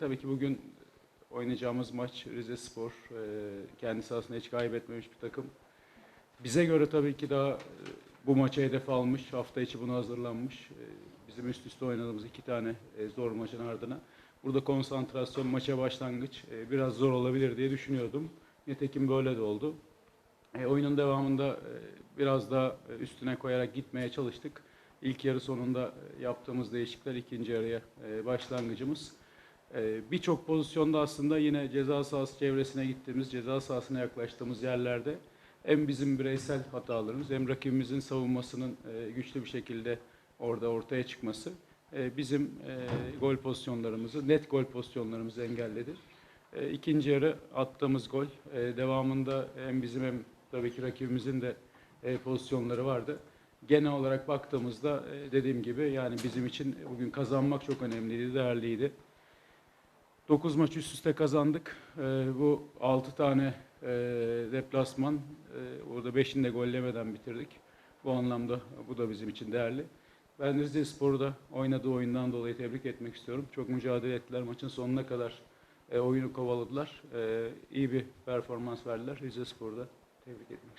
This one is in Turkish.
tabii ki bugün oynayacağımız maç Rize Spor. E, kendi sahasında hiç kaybetmemiş bir takım. Bize göre tabii ki daha e, bu maça hedef almış, hafta içi buna hazırlanmış. E, bizim üst üste oynadığımız iki tane e, zor maçın ardına. Burada konsantrasyon, maça başlangıç e, biraz zor olabilir diye düşünüyordum. Nitekim böyle de oldu. E, oyunun devamında e, biraz daha üstüne koyarak gitmeye çalıştık. İlk yarı sonunda e, yaptığımız değişiklikler ikinci yarıya e, başlangıcımız. E, Birçok pozisyonda aslında yine ceza sahası çevresine gittiğimiz, ceza sahasına yaklaştığımız yerlerde hem bizim bireysel hatalarımız hem rakibimizin savunmasının e, güçlü bir şekilde orada ortaya çıkması e, bizim e, gol pozisyonlarımızı, net gol pozisyonlarımızı engelledi. İkinci yarı attığımız gol devamında hem bizim hem tabii ki rakibimizin de pozisyonları vardı. Genel olarak baktığımızda dediğim gibi yani bizim için bugün kazanmak çok önemliydi, değerliydi. 9 maç üst üste kazandık. E, bu 6 tane e, deplasman, e, orada 5'ini de gollemeden bitirdik. Bu anlamda bu da bizim için değerli. Ben Rize Spor'u da oynadığı oyundan dolayı tebrik etmek istiyorum. Çok mücadele ettiler. Maçın sonuna kadar e, oyunu kovaladılar. E, iyi bir performans verdiler. Rize Spor'u da tebrik etmek istiyorum.